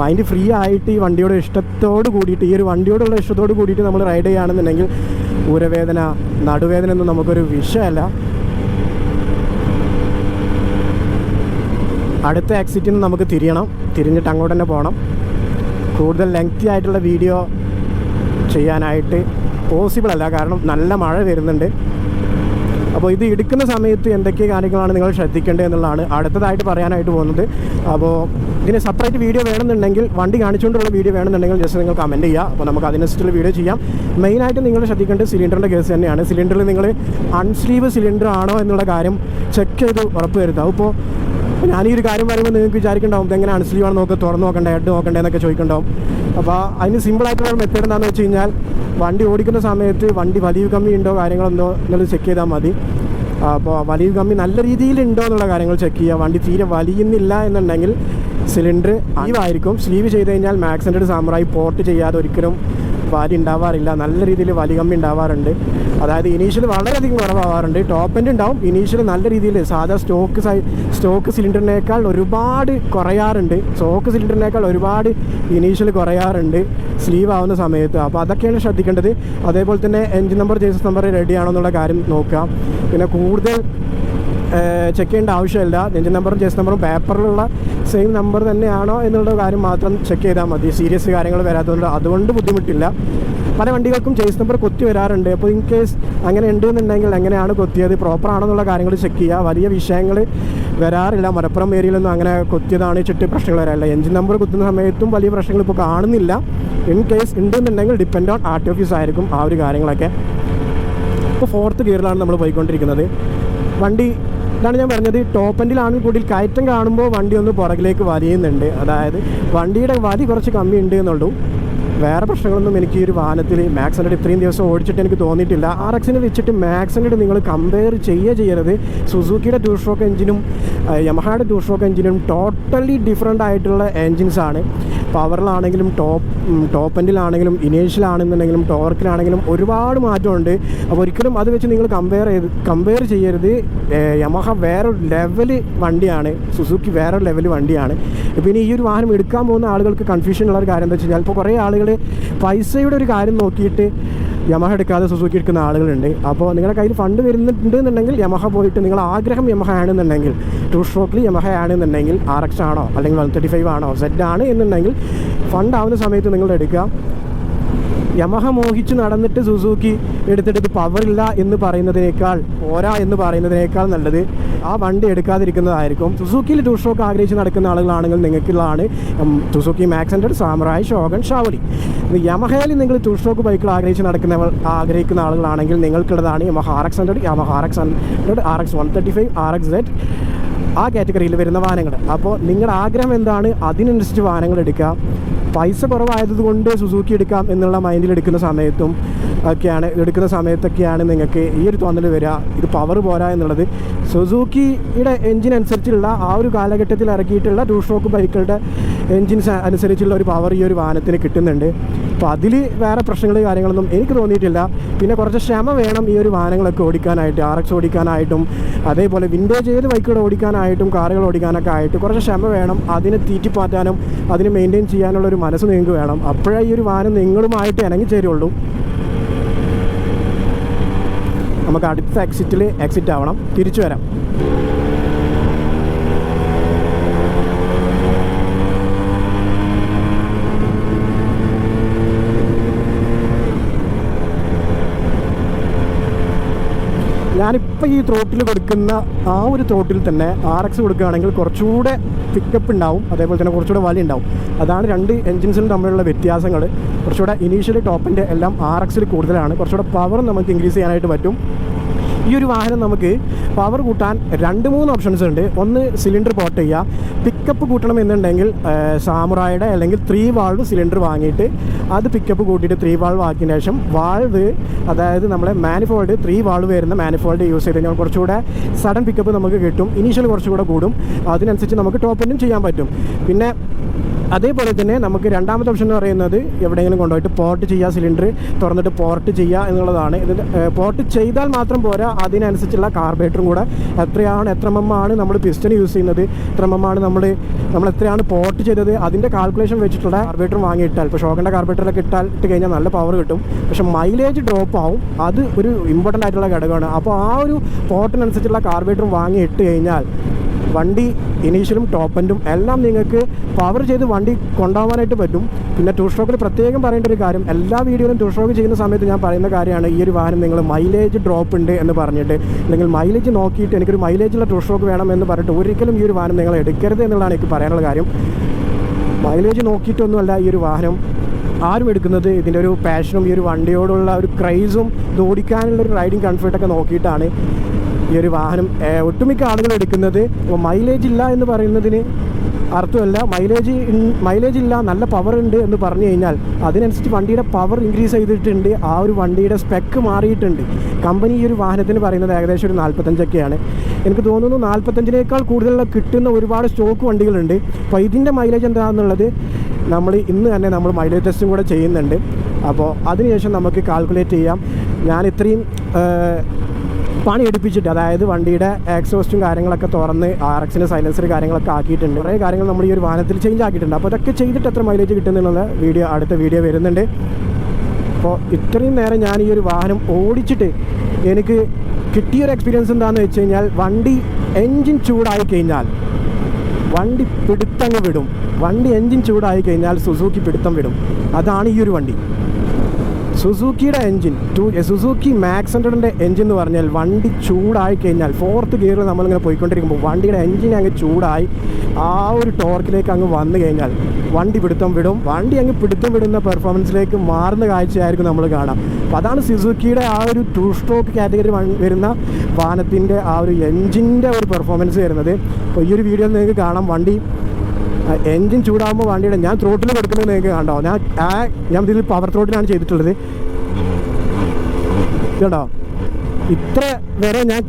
Speaker 1: മൈൻഡ് ഫ്രീ ആയിട്ട് ഈ വണ്ടിയുടെ ഇഷ്ടത്തോട് കൂടിയിട്ട് ഈ ഒരു വണ്ടിയോടുള്ള ഇഷ്ടത്തോട് കൂടിയിട്ട് നമ്മൾ റൈഡ് ചെയ്യുകയാണെന്നുണ്ടെങ്കിൽ ഊരവേദന നടുവേദന ഒന്നും നമുക്കൊരു വിഷയമല്ല. അടുത്ത എക്സിറ്റിൽ നിന്ന് നമുക്ക് തിരിയണം. തിരിഞ്ഞിട്ട് അങ്ങോട്ട് തന്നെ പോകണം കൂടുതൽ ലെങ്തി ആയിട്ടുള്ള വീഡിയോ ചെയ്യാനായിട്ട് പോസിബിൾ അല്ല. കാരണം നല്ല മഴ വരുന്നുണ്ട്. അപ്പോൾ ഇത് എടുക്കുന്ന സമയത്ത് എന്തൊക്കെ കാര്യങ്ങളാണ് നിങ്ങൾ ശ്രദ്ധിക്കേണ്ടത് എന്നുള്ളതാണ് അടുത്തതായിട്ട് പറയാനായിട്ട് പോകുന്നത്. അപ്പോൾ ഇതിന് സെപ്പറേറ്റ് വീഡിയോ വേണമെന്നുണ്ടെങ്കിൽ വണ്ടി കാണിച്ചുകൊണ്ടുള്ള വീഡിയോ വേണമെന്നുണ്ടെങ്കിൽ ജസ്റ്റ് നിങ്ങൾ കമന്റ് ചെയ്യുക. അപ്പോൾ നമുക്ക് അതിനനുസരിച്ചുള്ള വീഡിയോ ചെയ്യാം. മെയിനായിട്ട് നിങ്ങൾ ശ്രദ്ധിക്കേണ്ടത് സിലിണ്ടറിന്റെ കേസ് തന്നെയാണ്. സിലിണ്ടറിൽ നിങ്ങൾ അൺസ്ലീവ് സിലിണ്ടർ ആണോ എന്നുള്ള കാര്യം ചെക്ക് ചെയ്ത് ഉറപ്പ് വരുത്താം അപ്പോൾ ഞാൻ ഈ ഒരു കാര്യം പറയുമ്പോൾ നിങ്ങൾക്ക് വിചാരിക്കണ്ടാവും എങ്ങനെ അൺസ്ലീവ് ആണ് നോക്കുക തുറന്ന് നോക്കണ്ടേ ഹെഡ് നോക്കണ്ടേ എന്നൊക്കെ ചോദിക്കണ്ടാവും. അപ്പോൾ അതിന് സിമ്പിളായിട്ടുള്ള മെത്തേഡ് എന്താണെന്ന് വെച്ച് കഴിഞ്ഞാൽ വണ്ടി ഓടിക്കുന്ന സമയത്ത് വണ്ടി വലിയ കമ്മി ഉണ്ടോ കാര്യങ്ങളെന്തോ എന്നുള്ളത് ചെക്ക് ചെയ്താൽ മതി. അപ്പോൾ വലിയ കമ്മി നല്ല രീതിയിൽ ഉണ്ടോ എന്നുള്ള കാര്യങ്ങൾ ചെക്ക് ചെയ്യുക. വണ്ടി തീരെ വലിയുന്നില്ല എന്നുണ്ടെങ്കിൽ സിലിണ്ടർ സ്ലീവായിരിക്കും സ്ലീവ് ചെയ്ത് കഴിഞ്ഞാൽ മാക്സിന്റെ ഒരു സാമ്രായി പോർട്ട് ചെയ്യാതെ ഒരിക്കലും വലി ഉണ്ടാവാറില്ല നല്ല രീതിയിൽ വലി കമ്പി ഉണ്ടാവാറുണ്ട് അതായത് ഇനീഷ്യൽ വളരെയധികം കുറവാവാറുണ്ട്. ടോപ്പ് എൻഡ് ഉണ്ടാവും ഇനീഷ്യൽ നല്ല രീതിയിൽ സാധാ സ്റ്റോക്ക് സൈ സ്റ്റോക്ക് സിലിണ്ടറിനേക്കാൾ ഒരുപാട് കുറയാറുണ്ട്. സ്റ്റോക്ക് സിലിണ്ടറിനേക്കാൾ ഒരുപാട് ഇനീഷ്യൽ കുറയാറുണ്ട് സ്ലീവ് ആവുന്ന സമയത്ത്. അപ്പോൾ അതൊക്കെയാണ് ശ്രദ്ധിക്കേണ്ടത്. അതേപോലെ തന്നെ engine number chassis number ready ആണോ എന്നുള്ള കാര്യം നോക്കുക. പിന്നെ കൂടുതൽ ചെക്ക് ചെയ്യേണ്ട ആവശ്യമില്ല. എൻജിൻ നമ്പറും ജേസ് നമ്പറും പേപ്പറിലുള്ള സെയിം നമ്പർ തന്നെയാണോ എന്നുള്ള കാര്യം മാത്രം ചെക്ക് ചെയ്താൽ മതി. സീരിയസ് കാര്യങ്ങൾ വരാത്തതുകൊണ്ട് അതുകൊണ്ട് ബുദ്ധിമുട്ടില്ല. പല വണ്ടികൾക്കും ചേസ് നമ്പർ കൊത്തി വരാറുണ്ട്. അപ്പോൾ ഇൻ കേസ് അങ്ങനെ ഉണ്ട് എന്നുണ്ടെങ്കിൽ എങ്ങനെയാണ് കൊത്തിയത്? പ്രോപ്പർ ആണെന്നുള്ള കാര്യങ്ങൾ ചെക്ക് ചെയ്യുക വലിയ വിഷയങ്ങൾ വരാറില്ല. മലപ്പുറം ഏരിയയിലൊന്നും അങ്ങനെ കൊത്തിയതാണ് ചുറ്റി പ്രശ്നങ്ങൾ വരാറില്ല. എഞ്ചിൻ നമ്പർ കുത്തുന്ന സമയത്തും വലിയ പ്രശ്നങ്ങൾ ഇപ്പോൾ കാണുന്നില്ല. ഇൻ കേസ് ഉണ്ട് എന്നുണ്ടെങ്കിൽ depend on R T office ആയിരിക്കും ആ ഒരു കാര്യങ്ങളൊക്കെ. ഇപ്പോൾ ഫോർത്ത് ഗിയറിലാണ് നമ്മൾ പോയിക്കൊണ്ടിരിക്കുന്നത്. വണ്ടി ഇതാണ് ഞാൻ പറഞ്ഞത്. ടോപ്പ് എൻഡിലാണെങ്കിൽ കൂടി കയറ്റം കാണുമ്പോൾ വണ്ടി ഒന്ന് പുറകിലേക്ക് വലിയുന്നുണ്ട്. അതായത് വണ്ടിയുടെ വലി കുറച്ച് കമ്മി ഉണ്ട് എന്നുള്ളൂ വേറെ പ്രശ്നങ്ങളൊന്നും എനിക്ക് ഈ ഒരു വാഹനത്തിൽ മാക്സ് ഇത്രയും ദിവസം ഓടിച്ചിട്ട് എനിക്ക് തോന്നിയിട്ടില്ല. ആർ എക്സിനെ വെച്ചിട്ട് മാക്സ് നിങ്ങൾ കമ്പയർ ചെയ്യുക ചെയ്യരുത്. സുസുക്കിയുടെ ടൂ സ്ട്രോക്ക് എഞ്ചിനും യമഹയുടെ ടൂ സ്ട്രോക്ക് എഞ്ചിനും ടോട്ടലി ഡിഫറെന്റ് ആയിട്ടുള്ള എൻജിൻസാണ് പവറിലാണെങ്കിലും ടോപ്പ് ടോപ്പ് എൻഡിലാണെങ്കിലും ഇനേഷ്യലാണെന്നുണ്ടെങ്കിലും ടോർക്കിലാണെങ്കിലും ഒരുപാട് മാറ്റമുണ്ട്. അപ്പോൾ ഒരിക്കലും അത് വെച്ച് നിങ്ങൾ കമ്പയർ ചെയ്ത് കമ്പയർ ചെയ്യരുത്. യമഹ വേറൊരു ലെവൽ വണ്ടിയാണ്. സുസുക്കി വേറൊരു ലെവൽ വണ്ടിയാണ്. പിന്നെ ഈ ഒരു വാഹനം എടുക്കാൻ പോകുന്ന ആളുകൾക്ക് കൺഫ്യൂഷൻ ഉള്ള ഒരു കാര്യം എന്താ വെച്ച് കഴിഞ്ഞാൽ ഇപ്പോൾ കുറേ ആളുകൾ പൈസയുടെ ഒരു കാര്യം നോക്കിയിട്ട് യമഹ എടുക്കാതെ സുസുക്കി എടുക്കുന്ന ആളുകളുണ്ട്. അപ്പോൾ നിങ്ങളുടെ കയ്യിൽ ഫണ്ട് വരുന്നുണ്ട് എന്നുണ്ടെങ്കിൽ യമഹ പോയിട്ട് നിങ്ങൾ ആഗ്രഹം യമഹ ആണെന്നുണ്ടെങ്കിൽ ടു സ്ട്രോക്കിൽ യമഹ ആണെന്നുണ്ടെങ്കിൽ ആർ എക്സ് ആണോ? അല്ലെങ്കിൽ വൺ തേർട്ടി ഫൈവ് ആണോ? സെറ്റ് ആണ് എന്നുണ്ടെങ്കിൽ ഫണ്ട് ആവുന്ന സമയത്ത് നിങ്ങൾ എടുക്കുക യമഹ മോഹിച്ച് നടന്നിട്ട് സുസൂക്കി എടുത്തിട്ട് പവർ ഇല്ല എന്ന് പറയുന്നതിനേക്കാൾ പോരാ എന്ന് പറയുന്നതിനേക്കാൾ നല്ലത് ആ വണ്ടി എടുക്കാതിരിക്കുന്നതായിരിക്കും. സുസൂക്കിയിൽ ടു സ്ട്രോക്ക് ആഗ്രഹിച്ച് നടക്കുന്ന ആളുകളാണെങ്കിൽ നിങ്ങൾക്കുള്ളതാണ്. Suzuki Max hundred Samurai Shogun Shavali. യമഹയിൽ നിങ്ങൾ ടു സ്ട്രോക്ക് ബൈക്കുകൾ ആഗ്രഹിച്ച് നടക്കുന്നവർ ആഗ്രഹിക്കുന്ന ആളുകളാണെങ്കിൽ നിങ്ങൾക്കുള്ളതാണ് Yamaha R X hundred Yamaha R X hundred R X one thirty five R X set ആ കാറ്റഗറിയിൽ വരുന്ന വാഹനങ്ങൾ. അപ്പോൾ നിങ്ങളുടെ ആഗ്രഹം എന്താണ്? അതിനനുസരിച്ച് വാഹനങ്ങൾ എടുക്കുക. പൈസ കുറവായതുകൊണ്ട് സുസൂക്കി എടുക്കാം എന്നുള്ള മൈൻഡിൽ എടുക്കുന്ന സമയത്തും ഒക്കെയാണ് എടുക്കുന്ന സമയത്തൊക്കെയാണ് നിങ്ങൾക്ക് ഈ ഒരു തോന്നൽ വരിക ഇത് പവർ പോരാ എന്നുള്ളത് സുസൂക്കിയുടെ എൻജിൻ അനുസരിച്ചുള്ള ആ ഒരു കാലഘട്ടത്തിൽ ഇറക്കിയിട്ടുള്ള ടൂ സ്ട്രോക്ക് ബൈക്കുകളുടെ എൻജിൻസ് അനുസരിച്ചുള്ള ഒരു പവർ ഈ ഒരു വാഹനത്തിന് കിട്ടുന്നുണ്ട്. അപ്പോൾ അതിൽ വേറെ പ്രശ്നങ്ങൾ കാര്യങ്ങളൊന്നും എനിക്ക് തോന്നിയിട്ടില്ല. പിന്നെ കുറച്ച് ക്ഷമ വേണം ഈ ഒരു വാഹനങ്ങളൊക്കെ ഓടിക്കാനായിട്ട് ആർ എക്സ് ഓടിക്കാനായിട്ടും അതേപോലെ വിൻഡോ ഏത് ബൈക്കുകൾ ഓടിക്കാനായിട്ടും കാറുകൾ ഓടിക്കാനൊക്കെ ആയിട്ട് കുറച്ച് ക്ഷമ വേണം. അതിനെ തീറ്റിപ്പാറ്റാനും അതിനെ മെയിന്റെയിൻ ചെയ്യാനുള്ള ഒരു മനസ്സ് നിങ്ങൾക്ക് വേണം. അപ്പോഴേ ഈ ഒരു വാഹനം നിങ്ങളുമായിട്ട് ഇണങ്ങിച്ചേരുള്ളൂ. നമുക്ക് അടുത്ത എക്സിറ്റിൽ എക്സിറ്റ് ആവണം. തിരിച്ചു വരാം. ഞാനിപ്പോൾ ഈ ത്രോട്ടിൽ കൊടുക്കുന്ന ആ ഒരു ത്രോട്ടിൽ തന്നെ ആർ എക്സ് കൊടുക്കുകയാണെങ്കിൽ കുറച്ചുകൂടെ പിക്കപ്പ് ഉണ്ടാവും. അതേപോലെ തന്നെ കുറച്ചുകൂടെ വലി ഉണ്ടാവും. അതാണ് രണ്ട് എൻജിൻസിനും തമ്മിലുള്ള വ്യത്യാസങ്ങൾ കുറച്ചുകൂടെ ഇനീഷ്യലി ടോപ്പിന്റെ എല്ലാം ആർ എക്സിൽ കൂടുതലാണ്. കുറച്ചുകൂടെ പവർ നമുക്ക് ഇൻക്രീസ് ചെയ്യാനായിട്ട് പറ്റും. ഈ ഒരു വാഹനം നമുക്ക് പവർ കൂട്ടാൻ രണ്ട് മൂന്ന് ഓപ്ഷൻസ് ഉണ്ട്. ഒന്ന് സിലിണ്ടർ പോർട്ട് ചെയ്യുക പിക്കപ്പ് കൂട്ടണം എന്നുണ്ടെങ്കിൽ സാമുറായുടെ അല്ലെങ്കിൽ ത്രീ വാൾവ് സിലിണ്ടർ വാങ്ങിയിട്ട് അത് പിക്കപ്പ് കൂട്ടിയിട്ട് ത്രീ വാൾവ് ആക്കിയതിന് ശേഷം വാൾവ് അതായത് നമ്മളെ മാനിഫോൾഡ് ത്രീ വാൾവ് വരുന്ന മാനിഫോൾഡ് യൂസ് ചെയ്ത് കഴിഞ്ഞാൽ കുറച്ചുകൂടെ സഡൻ പിക്കപ്പ് നമുക്ക് കിട്ടും. ഇനീഷ്യൽ കുറച്ചുകൂടെ കൂടും. അതിനനുസരിച്ച് നമുക്ക് ടോപ്പ് എൻഡും ചെയ്യാൻ പറ്റും. പിന്നെ അതേപോലെ തന്നെ നമുക്ക് രണ്ടാമത്തെ ഓപ്ഷൻ എന്ന് പറയുന്നത് എവിടെയെങ്കിലും കൊണ്ടുപോയിട്ട് പോർട്ട് ചെയ്യുക സിലിണ്ടർ തുറന്നിട്ട് പോർട്ട് ചെയ്യുക എന്നുള്ളതാണ്. ഇത് പോർട്ട് ചെയ്താൽ മാത്രം പോരാ അതിനനുസരിച്ചുള്ള കാർബേറ്ററും കൂടെ. എത്രയാണ് എത്ര മമ്മാണ് നമ്മൾ പിസ്റ്റൺ യൂസ് ചെയ്യുന്നത് എത്ര മമ്മാണ് നമ്മൾ നമ്മൾ എത്രയാണ് പോർട്ട് ചെയ്തത് അതിന്റെ കാൽക്കുലേഷൻ വെച്ചിട്ടുള്ള കാർബേറ്ററും വാങ്ങിയിട്ടാൽ. ഇപ്പോൾ ഷോക്കിന്റെ കാർബേറ്ററിലൊക്കെ ഇട്ടാൽ ഇട്ട് കഴിഞ്ഞാൽ നല്ല പവർ കിട്ടും. പക്ഷെ മൈലേജ് ഡ്രോപ്പ് ആവും. അത് ഒരു ഇമ്പോർട്ടന്റ് ആയിട്ടുള്ള ഘടകമാണ്. അപ്പോൾ ആ ഒരു പോർട്ടിനനുസരിച്ചുള്ള കാർബേറ്ററും വാങ്ങി ഇട്ട് കഴിഞ്ഞാൽ വണ്ടി ഇനീഷ്യലും ടോപ്പ് എൻഡും എല്ലാം നിങ്ങൾക്ക് പവർ ചെയ്ത് വണ്ടി കൊണ്ടുപോകാനായിട്ട് പറ്റും. പിന്നെ ടൂ സ്ട്രോക്കിൽ പ്രത്യേകം പറയേണ്ട ഒരു കാര്യം എല്ലാ വീഡിയോയിലും ടൂ സ്ട്രോക്ക് ചെയ്യുന്ന സമയത്ത് ഞാൻ പറയുന്ന കാര്യമാണ് ഈ ഒരു വാഹനം നിങ്ങൾ മൈലേജ് ഡ്രോപ്പ് ഉണ്ട് എന്ന് പറഞ്ഞിട്ട്. അല്ലെങ്കിൽ മൈലേജ് നോക്കിയിട്ട് എനിക്കൊരു മൈലേജുള്ള ടൂ സ്ട്രോക്ക് വേണം എന്ന് പറഞ്ഞിട്ട് ഒരിക്കലും ഈ ഒരു വാഹനം നിങ്ങൾ എടുക്കരുത് എന്നുള്ളതാണ് എനിക്ക് പറയാനുള്ള കാര്യം. മൈലേജ് നോക്കിയിട്ടൊന്നുമല്ല ഈ ഒരു വാഹനം ആരും എടുക്കുന്നത്. ഇതിന്റെ ഒരു പാഷനും ഈ ഒരു വണ്ടിയോടുള്ള ഒരു ക്രൈസും ഇത് ഓടിക്കാനുള്ള ഒരു റൈഡിങ് കംഫർട്ടൊക്കെ നോക്കിയിട്ടാണ്. ഈ ഒരു വാഹനം ഒട്ടുമിക്ക ആളുകൾ എടുക്കുന്നത് മൈലേജ് ഇല്ല എന്ന് പറയുന്നതിന് അർത്ഥമല്ല. മൈലേജ് മൈലേജ് ഇല്ല നല്ല പവർ ഉണ്ട് എന്ന് പറഞ്ഞു കഴിഞ്ഞാൽ അതിനനുസരിച്ച് വണ്ടിയുടെ പവർ ഇൻക്രീസ് ചെയ്തിട്ടുണ്ട്. ആ ഒരു വണ്ടിയുടെ സ്പെക്ക് മാറിയിട്ടുണ്ട്. കമ്പനി ഈ ഒരു വാഹനത്തിന് പറയുന്നത് ഏകദേശം ഒരു നാൽപ്പത്തഞ്ചൊക്കെയാണ് എനിക്ക് തോന്നുന്നു നാൽപ്പത്തഞ്ചിനേക്കാൾ കൂടുതലുള്ള കിട്ടുന്ന ഒരുപാട് സ്റ്റോക്ക് വണ്ടികളുണ്ട്. അപ്പോൾ ഇതിന്റെ മൈലേജ് എന്താണെന്നുള്ളത് നമ്മൾ ഇന്ന് തന്നെ നമ്മൾ മൈലേജ് ടെസ്റ്റും കൂടെ ചെയ്യുന്നുണ്ട്. അപ്പോൾ അതിനുശേഷം നമുക്ക് കാൽക്കുലേറ്റ് ചെയ്യാം. ഞാൻ ഇത്രയും ഏഹ്, പണി എടുപ്പിച്ചിട്ട് അതായത് വണ്ടിയുടെ എക്സോസ്റ്റും കാര്യങ്ങളൊക്കെ തുറന്ന് ആർ എക്സിന് സൈലൻസർ കാര്യങ്ങളൊക്കെ ആക്കിയിട്ടുണ്ട്. കുറേ കാര്യങ്ങൾ നമ്മൾ ഈ ഒരു വാഹനത്തിൽ ചേഞ്ച് ആക്കിയിട്ടുണ്ട്. അപ്പോൾ അതൊക്കെ ചെയ്തിട്ട് എത്ര മൈലേജ് കിട്ടുന്നുള്ള വീഡിയോ അടുത്ത വീഡിയോ വരുന്നുണ്ട്. അപ്പോൾ ഇത്രയും നേരം ഞാൻ ഈ ഒരു വാഹനം ഓടിച്ചിട്ട് എനിക്ക് കിട്ടിയൊരു എക്സ്പീരിയൻസ് എന്താണെന്ന് വെച്ച് കഴിഞ്ഞാൽ വണ്ടി എൻജിൻ ചൂടായി കഴിഞ്ഞാൽ വണ്ടി പിടുത്തങ്ങ് വിടും. വണ്ടി എൻജിൻ ചൂടായി കഴിഞ്ഞാൽ സുസൂക്കി പിടുത്തം വിടും. അതാണ് ഈ ഒരു വണ്ടി. സുസൂക്കിയുടെ എൻജിൻ ടു സുസൂക്കി മാക്സ് ഹൺഡ്രഡിന്റെ എൻജിൻ എന്ന് പറഞ്ഞാൽ വണ്ടി ചൂടായി കഴിഞ്ഞാൽ ഫോർത്ത് ഗിയറിൽ നമ്മളിങ്ങനെ പോയിക്കൊണ്ടിരിക്കുമ്പോൾ വണ്ടിയുടെ എൻജിൻ അങ്ങ് ചൂടായി ആ ഒരു ടോർക്കിലേക്ക് അങ്ങ് വന്നു കഴിഞ്ഞാൽ വണ്ടി പിടുത്തം വിടും. വണ്ടി അങ്ങ് പിടുത്തം വിടുന്ന പെർഫോമൻസിലേക്ക് മാറുന്ന കാഴ്ചയായിരിക്കും നമ്മൾ കാണാം. അപ്പോൾ അതാണ് സുസുക്കിയുടെ ആ ഒരു ടു സ്ട്രോക്ക് കാറ്റഗറി വരുന്ന വാഹനത്തിന്റെ ആ ഒരു എൻജിന്റെ ഒരു പെർഫോമൻസ് വരുന്നത്. അപ്പോൾ ഈ ഒരു വീഡിയോയിൽ നിങ്ങൾക്ക് കാണാം വണ്ടി എൻജിൻ ചൂടാകുമ്പോൾ വണ്ടിയുടെ ഞാൻ ത്രോട്ടിൽ കൊടുക്കുന്നത് നിങ്ങൾക്ക് കണ്ടോ ഞാൻ ആ ഞാൻ ഇതിൽ പവർ ത്രോട്ടിലാണ് ചെയ്തിട്ടുള്ളത്. കേട്ടോ ഇത്ര വരെ ഞാൻ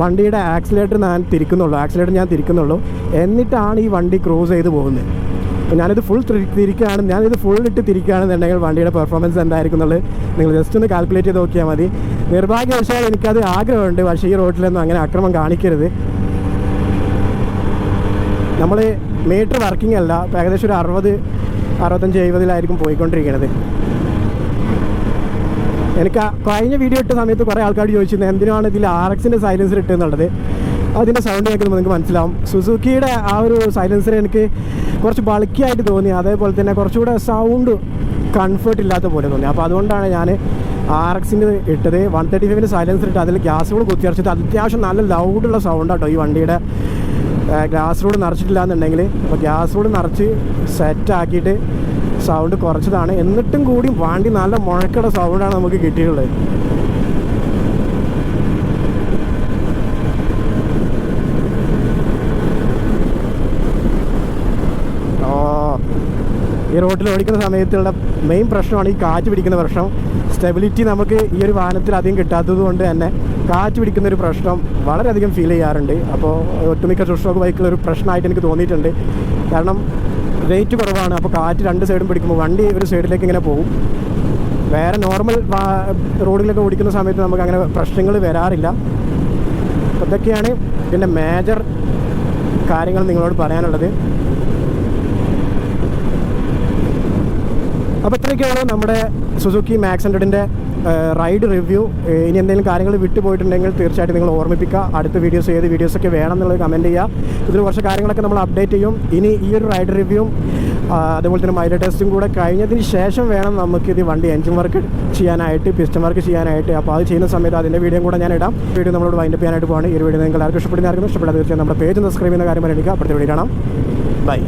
Speaker 1: വണ്ടിയുടെ ആക്സിലേറ്റർ ഞാൻ തിരിക്കുന്നുള്ളൂ. ആക്സിലേറ്റർ ഞാൻ തിരിക്കുന്നുള്ളൂ. എന്നിട്ടാണ് ഈ വണ്ടി ക്രോസ് ചെയ്ത് പോകുന്നത്. അപ്പോൾ ഞാനിത് ഫുൾ തിരിക്കുകയാണ് ഞാനിത് ഫുൾ ഇട്ട് തിരിക്കുകയാണെന്നുണ്ടെങ്കിൽ വണ്ടിയുടെ പെർഫോമൻസ് എന്തായിരിക്കും എന്നുള്ളത് നിങ്ങൾ ജസ്റ്റ് ഒന്ന് കാൽക്കുലേറ്റ് ചെയ്ത് നോക്കിയാൽ മതി. നിർഭാഗ്യവശാൽ എനിക്കത് ആഗ്രഹമുണ്ട്. പക്ഷേ ഈ റോഡിലൊന്നും അങ്ങനെ അക്രമം കാണിക്കരുത്. നമ്മൾ മീറ്റർ വർക്കിംഗ് അല്ല ഇപ്പോൾ ഏകദേശം ഒരു അറുപത് അറുപത്തഞ്ച് എഴുപതിലായിരിക്കും പോയിക്കൊണ്ടിരിക്കുന്നത് എനിക്ക് കഴിഞ്ഞ വീഡിയോ ഇട്ട സമയത്ത് കുറേ ആൾക്കാർ ചോദിച്ചിരുന്നത് എന്തിനാണ് ഇതിൽ ആർ എക്സിന്റെ സൈലൻസർ ഇട്ടെന്നുള്ളത്? അതിന്റെ സൗണ്ട് കേൾക്കുമ്പോൾ നിങ്ങൾക്ക് മനസ്സിലാവും. സുസുക്കിയുടെ ആ ഒരു സൈലൻസർ എനിക്ക് കുറച്ച് ബൾക്കിയായിട്ട് തോന്നി. അതേപോലെ തന്നെ കുറച്ചുകൂടെ സൗണ്ട് കംഫർട്ട് ഇല്ലാത്ത പോലെ തോന്നി. അപ്പോൾ അതുകൊണ്ടാണ് ഞാൻ ആർ എക്സിന്റെ ഇട്ടത്. വൺ തേർട്ടി ഫൈവിന്റെ സൈലൻസർ ഇട്ട് അതിൽ ഗ്യാസുകൾ കുത്തിയറച്ചിട്ട് അത്യാവശ്യം നല്ല ലൗഡുള്ള സൗണ്ട് കേട്ടോ ഈ വണ്ടിയുടെ ഗ്യാസ് റോഡ് നിറച്ചിട്ടില്ല എന്നുണ്ടെങ്കിൽ അപ്പോൾ ഗ്യാസ് റോഡ് നിറച്ച് സെറ്റാക്കിയിട്ട് സൗണ്ട് കുറച്ചതാണ്. എന്നിട്ടും കൂടി വണ്ടി നല്ല മുഴക്കട സൗണ്ടാണ് നമുക്ക് കിട്ടിയിട്ടുള്ളത്. ഈ റോഡിൽ ഓടിക്കുന്ന സമയത്തുള്ള മെയിൻ പ്രശ്നമാണ് ഈ കാറ്റ് പിടിക്കുന്ന പ്രശ്നം. സ്റ്റെബിലിറ്റി നമുക്ക് ഈ ഒരു വാഹനത്തിൽ അധികം കിട്ടാത്തത് കൊണ്ട് തന്നെ. കാറ്റ് പിടിക്കുന്ന ഒരു പ്രശ്നം വളരെയധികം ഫീൽ ചെയ്യാറുണ്ട്. അപ്പോൾ ഒട്ടുമിക്ക സുഷ്രോക്ക് ബൈക്കിൽ ഒരു പ്രശ്നമായിട്ട് എനിക്ക് തോന്നിയിട്ടുണ്ട്. കാരണം റേറ്റ് കുറവാണ്. അപ്പോൾ കാറ്റ് രണ്ട് സൈഡും പിടിക്കുമ്പോൾ വണ്ടി ഒരു സൈഡിലേക്ക് ഇങ്ങനെ പോകും. വേറെ നോർമൽ റോഡിലൊക്കെ ഓടിക്കുന്ന സമയത്ത് നമുക്ക് അങ്ങനെ പ്രശ്നങ്ങൾ വരാറില്ല. ഇതൊക്കെയാണ് ഇതിന്റെ മേജർ കാര്യങ്ങൾ നിങ്ങളോട് പറയാനുള്ളത്. അപ്പോൾ ഇത്രയൊക്കെയാണ് നമ്മുടെ സുസുക്കി മാക്സ് ഹൺഡ്രഡിന്റെ റൈഡ് റിവ്യൂ ഇനി എന്തെങ്കിലും കാര്യങ്ങൾ വിട്ടുപോയിട്ടുണ്ടെങ്കിൽ തീർച്ചയായിട്ടും നിങ്ങൾ ഓർമ്മിപ്പിക്കുക. അടുത്ത വീഡിയോസ് ഏത് വീഡിയോസൊക്കെ വേണം എന്നുള്ളത് കമന്റ് ചെയ്യുക. ഇതിൽ കുറച്ച് കാര്യങ്ങളൊക്കെ നമ്മൾ അപ്ഡേറ്റ് ചെയ്യും. ഇനി ഈ ഒരു റൈഡ് റിവ്യൂവും അതുപോലെ തന്നെ മൈലേജ് ടെസ്റ്റും കൂടെ കഴിഞ്ഞതിന് ശേഷം വേണം നമുക്ക് ഇത് വണ്ടി എൻജിൻ വർക്ക് ചെയ്യാനായിട്ട് പിസ്റ്റം വർക്ക് ചെയ്യാനായിട്ട്. അപ്പോൾ അത് ചെയ്യുന്ന സമയത്ത് അതിന്റെ വീഡിയോ കൂടെ ഞാൻ ഇടാം. വീഡിയോ നമ്മളോട് വൈൻഡപ്പ് ചെയ്യാനായിട്ട് പോകണം ഈ വീഡിയോ നിങ്ങൾ എല്ലാവർക്കും ഇഷ്ടപ്പെടുന്നതായിരിക്കും ഇഷ്ടപ്പെടാതെ തീർച്ചയായും നമ്മുടെ പേജ് സബ്സ്ക്രൈബ് ചെയ്യുന്ന കാര്യം അറിയിക്കുക. അപ്പോഴത്തെ വീഡിയോ കാണാം. ബൈ